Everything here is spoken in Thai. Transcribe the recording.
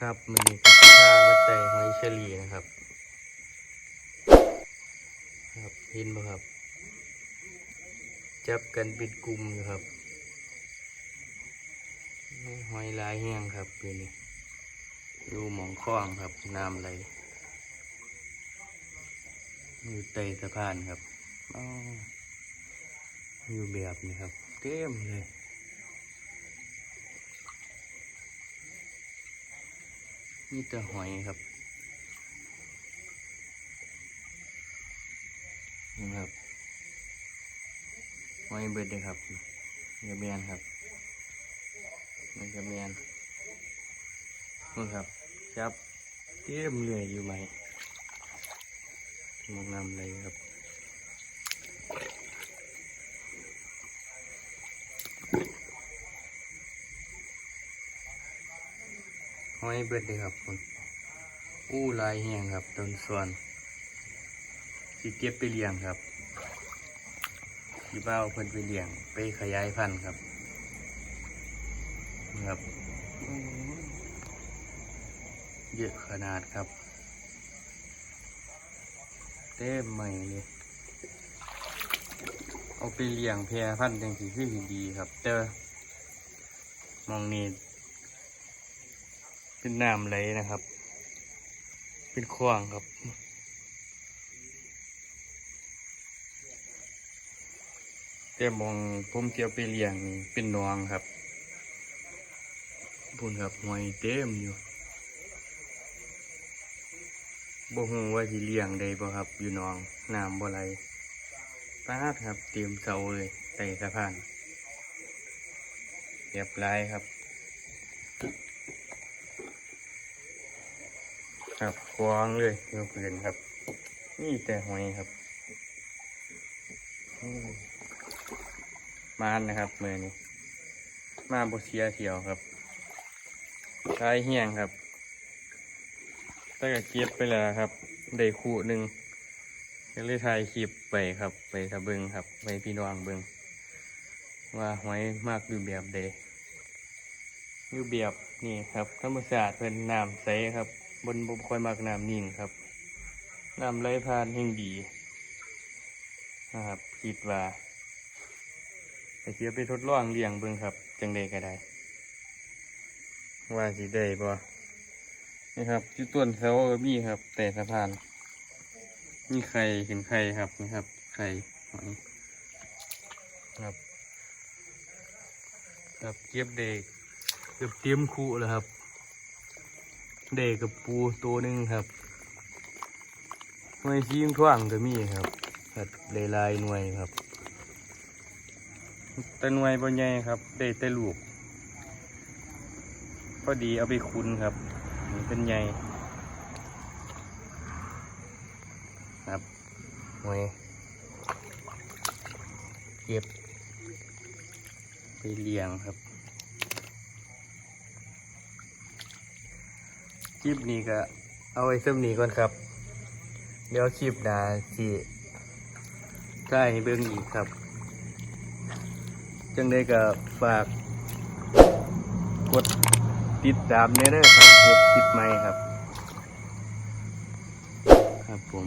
ครับมันมีกับข้าวมัดใจหอยเชอรี่นะครับ ครับเห็นไหมครับ จับกันเป็นกลุ่มอยู่ครับหอยลายแห้งครับอยู่นี่ดูหมองคล้องครับน้ำไหลอยู่ใต้สะพานครับออยู่แบบนี้ครับ เต็มเลย นี่แต่หอยครับนี่ครับหอยเบิดเลยครับกระเมียนครับนี่กระเมียนนี่ครับจับเต็มเลยอยู่ไหมมองนำเลยครับ หอยเบิดเลยครับคุณอู้ลายแห้งครับต้นส่วนสิเก็บไปเลี้ยงครับที่บ้าเพิ่นไปเลี้ยง ไปขยายพันธุ์ครับครับเยอะขนาดครับเต็มใหม่เลยเอาไปเลี้ยงแพรพันธุ์จังสีขึ้นดีครับ แต่มองนี่ เป็นน้ำไหลนะครับ เป็นคลองครับแต่มองผมเกี่ยวไปเลี้ยงเป็นนองครับพุ่นครับหอยเต็มอยู่บ่ฮู้ว่าสิเลี้ยงได้บ่ครับ อยู่นองน้ำบ่ไหลปาดครับเตรียมเสาเลยใต้สะพานเรียบร้อยครับ ครับกวางเลยเมื่อคืนครับ นี่แต่หอยครับมานนะครับเมื่อนี้มาบเสียเที่ยวครับชายเฮียงครับตั้งแต่เก็บไปแล้วครับ ได้คู่หนึ่งก็เลยถ่ายคลิปไปครับ ไปทะเบิงครับไปพี่น้องเบิงว่าหอยมากอยู่แบบใดอยู่แบบนี่ครับธรรมศาสตร์เป็นน้ำใสครับ บนบคอยมากน้ำนิ่งครับน้ำไหลผ่านแห่งดีนะครับคิดว่าแต่เสียไปทดลองเลี้ยงเบิ่งครับ จังใดก็ได้ ว่าสิได้บ่นี่ครับที่ต้นเสาก็มีครับ แต่สะพานมีไข่เห็นไข่ครับนี่ครับ ไข่หอยครับครับเก็บเด็กเกือบเตรียมคู่แล้วครับ เด็กกับปูตัวหนึ่งครับหน่วยซีมท่วางก็มีครับครับลายๆหน่วยครับ แต่หน่วยบนใหญ่ครับได้แต่ลูกพอดีเอาไปคุ้นครับเป็นใหญ่ครับหน่วยเก็บไปเลี้ยงครับ คลิปนี้ก็เอาไว้เส้มนี้ก่อนครับ เดี๋ยวคลิปหน้าสิใช่เบิ่งอีกครับ จังได้ก็ฝากกดติดตามเนเด้อครับเฮ็ดคลิปใหม่ครับ ครับผม